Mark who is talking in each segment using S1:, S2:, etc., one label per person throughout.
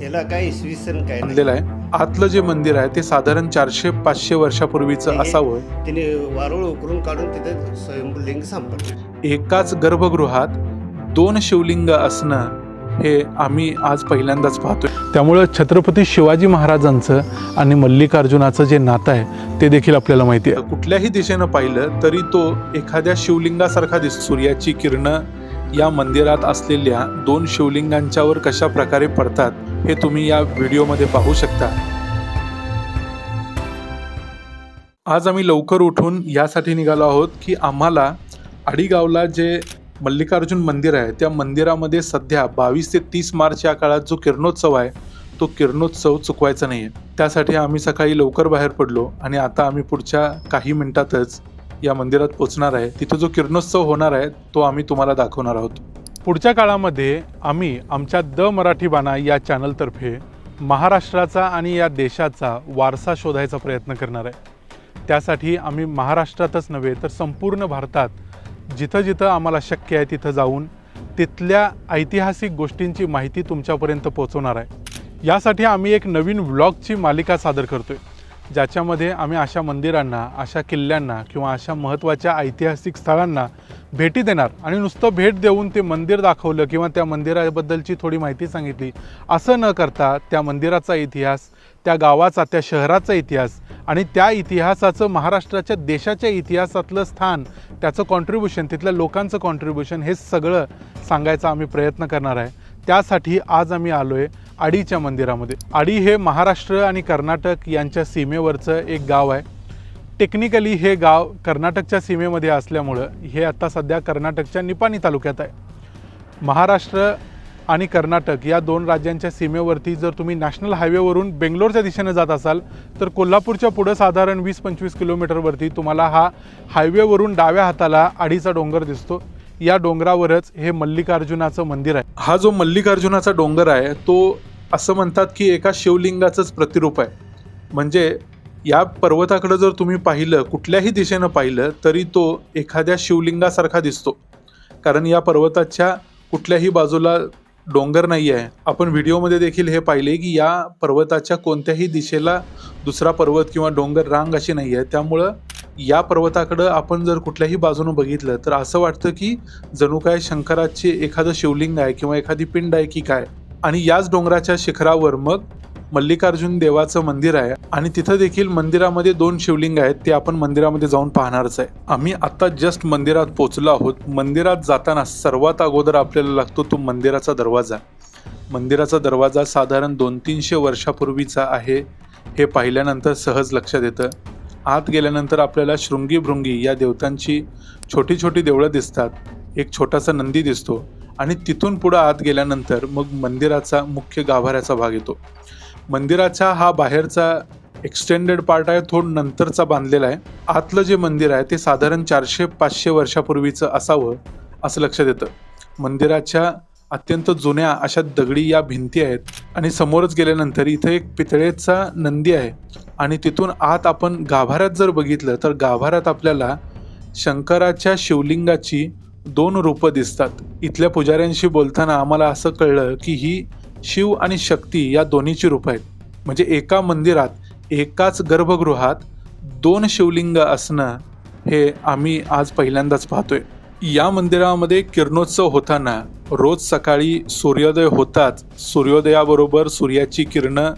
S1: ह्याला काय इसवी सन काय नाही.
S2: बांधलेलं आहे. आतलं जे मंदिर आहे ते साधारण चारशे पाचशे वर्षापूर्वीचं असावं.
S1: तिने वारुळ उकरून काढून तिथे स्वयंलिंग संपलं
S2: एकाच गर्भगृहात दोन शिवलिंग असणं हे आम्ही आज पहिल्यांदाच पाहतोय. त्यामुळं छत्रपती शिवाजी महाराजांचं आणि मल्लिकार्जुनाचं जे नातं आहे ते देखील आपल्याला माहिती आहे. कुठल्याही दिशेनं पाहिलं तरी तो एखाद्या शिवलिंगासारखा दिसतो. सूर्याची किरणं या मंदिरात असलेल्या दोन शिवलिंगांच्यावर कशा प्रकारे पडतात हे तुम्ही या व्हिडिओमध्ये पाहू शकता. आज आम्ही लवकर उठून यासाठी निघालो आहोत की आम्हाला आडीगावला जे मल्लिकार्जुन मंदिर आहे त्या मंदिरामध्ये सध्या बावीस ते तीस मार्च या काळात जो किरणोत्सव आहे तो किरणोत्सव चुकवायचा नाही आहे त्यासाठी आम्ही सकाळी लवकर बाहेर पडलो आणि आता आम्ही पुढच्या काही मिनिटातच या मंदिरात पोचणार आहे. तिथं जो किरणोत्सव होणार आहे तो आम्ही तुम्हाला दाखवणार आहोत. पुढच्या काळामध्ये आम्ही आमच्या द मराठी बाणा या चॅनलतर्फे महाराष्ट्राचा आणि या देशाचा वारसा शोधायचा प्रयत्न करणार आहे. त्यासाठी आम्ही महाराष्ट्रातच नव्हे तर संपूर्ण भारतात जिथं जिथं आम्हाला शक्य आहे तिथं जाऊन तिथल्या ऐतिहासिक गोष्टींची माहिती तुमच्यापर्यंत पोहोचवणार आहे. यासाठी आम्ही एक नवीन व्लॉगची मालिका सादर करतो आहे ज्याच्यामध्ये आम्ही अशा मंदिरांना अशा किल्ल्यांना किंवा अशा महत्त्वाच्या ऐतिहासिक स्थळांना भेटी देणार आणि नुसतं भेट देऊन ते मंदिर दाखवलं किंवा त्या मंदिराबद्दलची थोडी माहिती सांगितली असं न करता त्या मंदिराचा इतिहास त्या गावाचा त्या शहराचा इतिहास आणि त्या इतिहासाचं महाराष्ट्राच्या देशाच्या इतिहासातलं स्थान त्याचं कॉन्ट्रीब्युशन तिथल्या लोकांचं कॉन्ट्रीब्युशन हे सगळं सांगायचा आम्ही प्रयत्न करणार आहे. त्यासाठी आज आम्ही आलो आहे आडीच्या मंदिरामध्ये. आडी हे महाराष्ट्र आणि कर्नाटक यांच्या सीमेवरचं एक गाव आहे. टेक्निकली हे गाव कर्नाटकच्या सीमेमध्ये असल्यामुळं हे आता सध्या कर्नाटकच्या निपाणी तालुक्यात आहे. महाराष्ट्र आणि कर्नाटक या दोन राज्यांच्या सीमेवरती जर तुम्ही नॅशनल हायवेवरून बेंगलोरच्या दिशेने जात असाल तर कोल्हापूरच्या पुढं साधारण वीस पंचवीस किलोमीटरवरती तुम्हाला हा हायवेवरून डाव्या हाताला आडीचा डोंगर दिसतो. या डोंगरावरच हे मल्लिकार्जुनाचं मंदिर आहे. हा जो मल्लिकार्जुनाचा डोंगर आहे तो असं म्हणतात की एका शिवलिंगाचंच प्रतिरूप आहे. म्हणजे या पर्वताकडं जर तुम्ही पाहिलं कुठल्याही दिशेनं पाहिलं तरी तो एखाद्या शिवलिंगासारखा दिसतो. कारण या पर्वताच्या कुठल्याही बाजूला डोंगर नाही आहे आपण व्हिडिओमध्ये देखील हे पाहिले की या पर्वताच्या कोणत्याही दिशेला दुसरा पर्वत किंवा डोंगर रांग अशी नाही आहे त्यामुळं या पर्वताकडं आपण जर कुठल्याही बाजूनं बघितलं तर असं वाटतं की जणू काय शंकराचे एखादं शिवलिंग आहे किंवा एखादी पिंड आहे की काय. आणि याच डोंगराच्या शिखरावर मग मल्लिकार्जुन देवाचं मंदिर आहे. आणि तिथं देखील मंदिरामध्ये दोन शिवलिंग आहेत ते आपण मंदिरामध्ये जाऊन पाहणारच आहे. आम्ही आता जस्ट मंदिरात पोचलो आहोत. मंदिरात जाताना सर्वात अगोदर आपल्याला लागतो तो मंदिराचा दरवाजा. मंदिराचा दरवाजा साधारण दोन तीनशे वर्षापूर्वीचा आहे. हे पाहिल्यानंतर सहज लक्षात येतं. आत गेल्यानंतर आपल्याला शृंगी भृंगी या देवतांची छोटी छोटी देवळं दिसतात. एक छोटासा नंदी दिसतो. आणि तिथून पुढं आत गेल्यानंतर मग मंदिराचा मुख्य गाभाऱ्याचा भाग येतो. मंदिराचा हा बाहेरचा एक्सटेंडेड पार्ट आहे थोड नंतरचा बांधलेला आहे. आतलं जे मंदिर आहे ते साधारण चारशे पाचशे वर्षापूर्वीचं असावं असं लक्षात येतं. मंदिराच्या अत्यंत जुन्या अशा दगडी या भिंती आहेत आणि समोरच गेल्यानंतर इथं एक पितळेचा नंदी आहे. आणि तिथून आत आपण गाभाऱ्यात जर बघितलं तर गाभाऱ्यात आपल्याला शंकराच्या शिवलिंगाची दोन रूपं दिसतात. इथल्या पुजाऱ्यांशी बोलताना आम्हाला असं कळलं की ही शिव आणि शक्ती या दोन्हीची रूपं आहेत. म्हणजे एका मंदिरात एकाच गर्भगृहात दोन शिवलिंग असणं हे आम्ही आज पहिल्यांदाच पाहतोय. या मंदिरामध्ये किरणोत्सव होताना रोज सकाळी सूर्योदय होताच सूर्योदयाबरोबर सूर्याची किरणं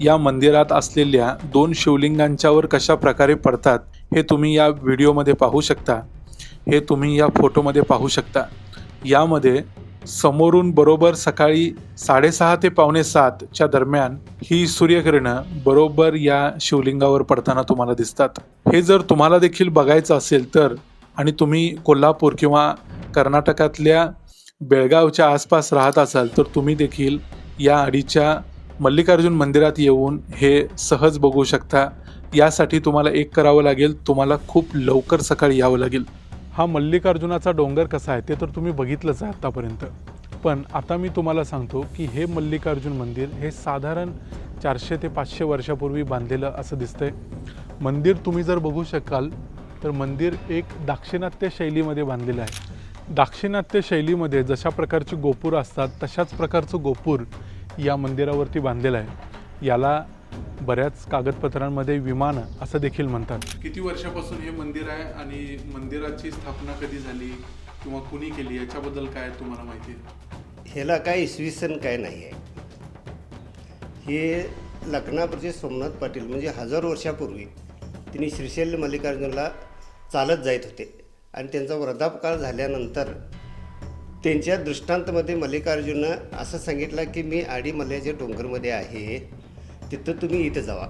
S2: या मंदिरात असलेल्या दोन शिवलिंगांच्यावर कशा प्रकारे पडतात हे तुम्ही या व्हिडिओमध्ये पाहू शकता. हे तुम्ही या फोटोमध्ये पाहू शकता. यामध्ये समोरून बरोबर सकाळी साडेसहा ते पावणे सातच्या दरम्यान ही सूर्यकिरणं बरोबर या शिवलिंगावर पडताना तुम्हाला दिसतात. हे जर तुम्हाला देखील बघायचं असेल तर आणि तुम्ही कोल्हापूर किंवा कर्नाटकातल्या बेळगावच्या आसपास राहत असाल तर तुम्ही देखील या आडीच्या मल्लिकार्जुन मंदिरात येऊन हे सहज बघू शकता. यासाठी तुम्हाला एक करावं लागेल तुम्हाला खूप लवकर सकाळी यावं लागेल. हा मल्लिकार्जुनाचा डोंगर कसा आहे ते तर तुम्ही बघितलंच आहे आत्तापर्यंत. पण आता मी तुम्हाला सांगतो की हे मल्लिकार्जुन मंदिर हे साधारण चारशे ते पाचशे वर्षापूर्वी बांधलेलं असं दिसतंय. मंदिर तुम्ही जर बघू शकाल तर मंदिर एक दाक्षिणात्य शैलीमध्ये बांधलेलं आहे. दाक्षिणात्य शैलीमध्ये जशा प्रकारची गोपूर असतात तशाच प्रकारचं गोपूर या मंदिरावरती बांधलेलं आहे. याला बऱ्याच कागदपत्रांमध्ये विमान असं देखील म्हणतात. किती वर्षापासून हे मंदिर आहे आणि मंदिराची स्थापना कधी झाली किंवा कुणी केली? याच्याबद्दल काय तुम्हाला माहिती आहे?
S1: ह्याला काय इसवी सन काय नाही आहे. हे लखनापूरचे सोमनाथ पाटील म्हणजे हजार वर्षापूर्वी त्यांनी श्रीशैल मल्लिकार्जुनला चालत जात होते. आणि त्यांचा वृद्धापकाळ झाल्यानंतर त्यांच्या दृष्टांतमध्ये मल्लिकार्जुननं असं सांगितलं की मी आडी मल्ल्याच्या डोंगरमध्ये आहे. तिथं तुम्ही इथं जावा.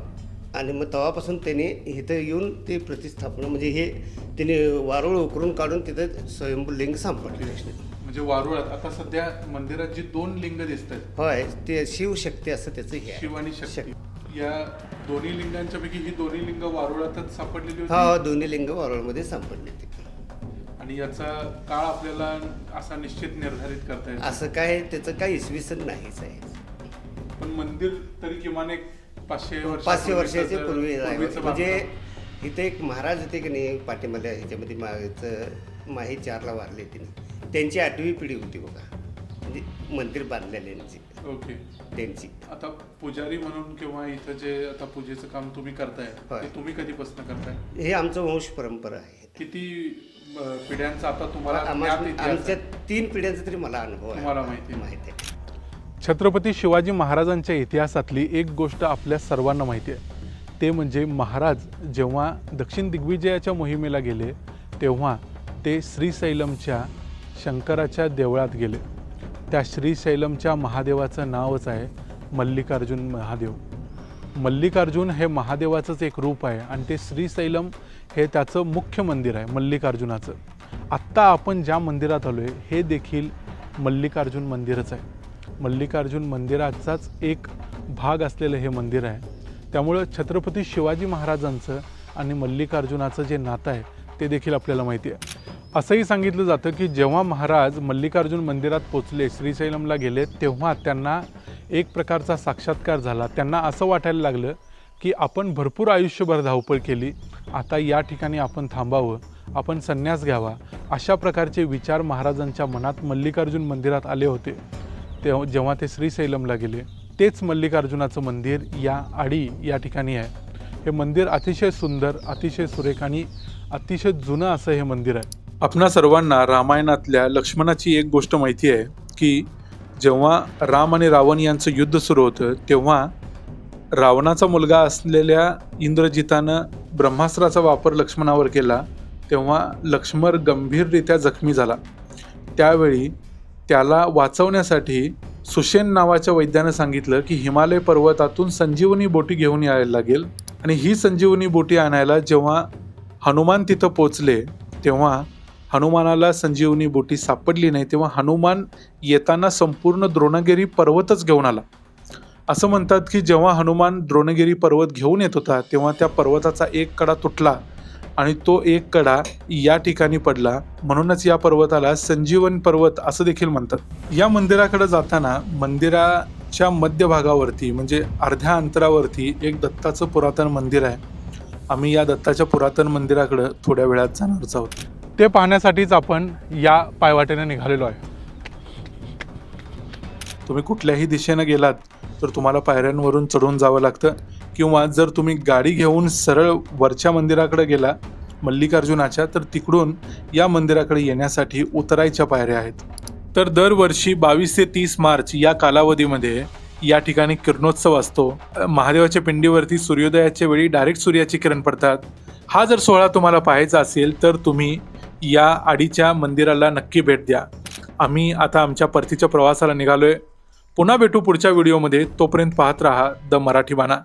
S1: आणि मग तेव्हापासून त्याने इथं येऊन ते प्रतिस्थापना म्हणजे हे त्याने वारुळ उकरून काढून तिथं स्वयंभूलिंग सापडले
S2: म्हणजे वारुळात आता सध्या मंदिरात जी दोन लिंग दिसत आहेत
S1: होय ते शिवशक्ती असं त्याचं हे आहे.
S2: शिव आणि शक्ती. या दोन्ही लिंगांच्या पैकी ही दोन्ही लिंग वारुळातच सापडलेली
S1: हा
S2: होती?
S1: हा, दोन्ही लिंग वारुळमध्ये सापडले ते
S2: आणि याचा काळ आपल्याला असा निश्चित निर्धारित करता येतो?
S1: असं काय त्याचं काही इसवी सन नाहीच आहे.
S2: पण मंदिर तरी किमान एक पाचशे
S1: पाचशे वर्षाच्या पूर्वी आहे. म्हणजे. इथे एक महाराज होते की नाही पाठीमध्ये ह्याच्यामध्ये मागचं माही चारला वारले तिने त्यांची आठवी पिढी होती बघा म्हणजे मंदिर बांधलेल्यांची
S2: ओके
S1: त्यांची
S2: आता पुजारी म्हणून किंवा इथं जे आता पूजेचं काम तुम्ही करताय. ते तुम्ही कधीपासून करताय
S1: हे आमचं वंश परंपरा आहे
S2: किती पिढ्यांचा आता तुम्हाला?
S1: आमच्या तीन पिढ्यांचा तरी मला अनुभव आहे
S2: तुम्हाला माहिती आहे.
S1: माहिती आहे
S2: छत्रपती शिवाजी महाराजांच्या इतिहासातली एक गोष्ट आपल्या सर्वांना माहिती आहे. ते म्हणजे महाराज जेव्हा दक्षिण दिग्विजयाच्या मोहिमेला गेले तेव्हा ते श्रीशैलमच्या शंकराच्या देवळात गेले. त्या श्रीशैलमच्या महादेवाचं नावच आहे मल्लिकार्जुन महादेव. मल्लिकार्जुन हे महादेवाचंच एक रूप आहे आणि ते श्रीशैलम हे त्याचं मुख्य मंदिर आहे मल्लिकार्जुनाचं. आत्ता आपण ज्या मंदिरात आलो आहे हे देखील मल्लिकार्जुन मंदिरच आहे. मल्लिकार्जुन मंदिराचाच एक भाग असलेलं हे मंदिर आहे. त्यामुळं छत्रपती शिवाजी महाराजांचं आणि मल्लिकार्जुनाचं जे नातं आहे ते देखील आपल्याला माहिती आहे. असंही सांगितलं जातं की जेव्हा महाराज मल्लिकार्जुन मंदिरात पोचले श्रीशैलमला गेले तेव्हा त्यांना एक प्रकारचा साक्षात्कार झाला. त्यांना असं वाटायला लागलं की आपण भरपूर आयुष्यभर धावपळ केली आता या ठिकाणी आपण थांबावं आपण संन्यास घ्यावा अशा प्रकारचे विचार महाराजांच्या मनात मल्लिकार्जुन मंदिरात आले होते. तेव्हा जेव्हा ते श्रीशैलमला गेले तेच मल्लिकार्जुनाचं मंदिर या आडी या ठिकाणी आहे. हे मंदिर अतिशय सुंदर अतिशय सुरेख आणि अतिशय जुनं असं हे मंदिर आहे. आपणा सर्वांना रामायणातल्या लक्ष्मणाची एक गोष्ट माहिती आहे की जेव्हा राम आणि रावण यांचं युद्ध सुरू होतं तेव्हा रावणाचा मुलगा असलेल्या इंद्रजितानं ब्रह्मास्त्राचा वापर लक्ष्मणावर केला तेव्हा लक्ष्मण गंभीररित्या जखमी झाला. त्यावेळी त्याला वाचवण्यासाठी सुशेन नावाच्या वैद्यानं सांगितलं की हिमालय पर्वतातून संजीवनी बोटी घेऊन यायला लागेल. आणि ही संजीवनी बोटी आणायला जेव्हा हनुमान तिथं पोचले तेव्हा हनुमानाला संजीवनी बोटी सापडली नाही तेव्हा हनुमान येताना संपूर्ण द्रोणगिरी पर्वतच घेऊन आला. असं म्हणतात की जेव्हा हनुमान द्रोणगिरी पर्वत घेऊन येत होता तेव्हा त्या पर्वताचा एक कडा तुटला. आणि तो एक कडा या ठिकाणी पडला. म्हणूनच या पर्वताला संजीवन पर्वत असं देखील म्हणतात. या मंदिराकडे जाताना मंदिराच्या मध्यभागावरती म्हणजे अर्ध्या अंतरावरती एक दत्ताचं पुरातन मंदिर आहे. आम्ही या दत्ताच्या पुरातन मंदिराकडं थोड्या वेळात जाणारच आहोत. ते पाहण्यासाठीच आपण या पायवाटेने निघालेलो आहे. तुम्ही कुठल्याही दिशेनं गेलात तर तुम्हाला पायऱ्यांवरून चढून जावं लागतं. किंवा जर तुम्ही गाडी घेऊन सरळ वरच्या मंदिराकडे गेला मल्लिकार्जुनाच्या तर तिकडून या मंदिराकडे येण्यासाठी उतरायच्या पायऱ्या आहेत. तर दरवर्षी बावीस ते तीस मार्च या कालावधीमध्ये या ठिकाणी किरणोत्सव असतो. महादेवाच्या पिंडीवरती सूर्योदयाच्या वेळी डायरेक्ट सूर्याची किरण पडतात. हा जर सोहळा तुम्हाला पाहायचा असेल तर तुम्ही या आडीच्या मंदिराला नक्की भेट द्या. आम्ही आता आमच्या परतीच्या प्रवासाला निघालोय. पुन्हा भेटू पुढच्या व्हिडिओमध्ये. तोपर्यंत पाहत राहा द मराठी बाणा.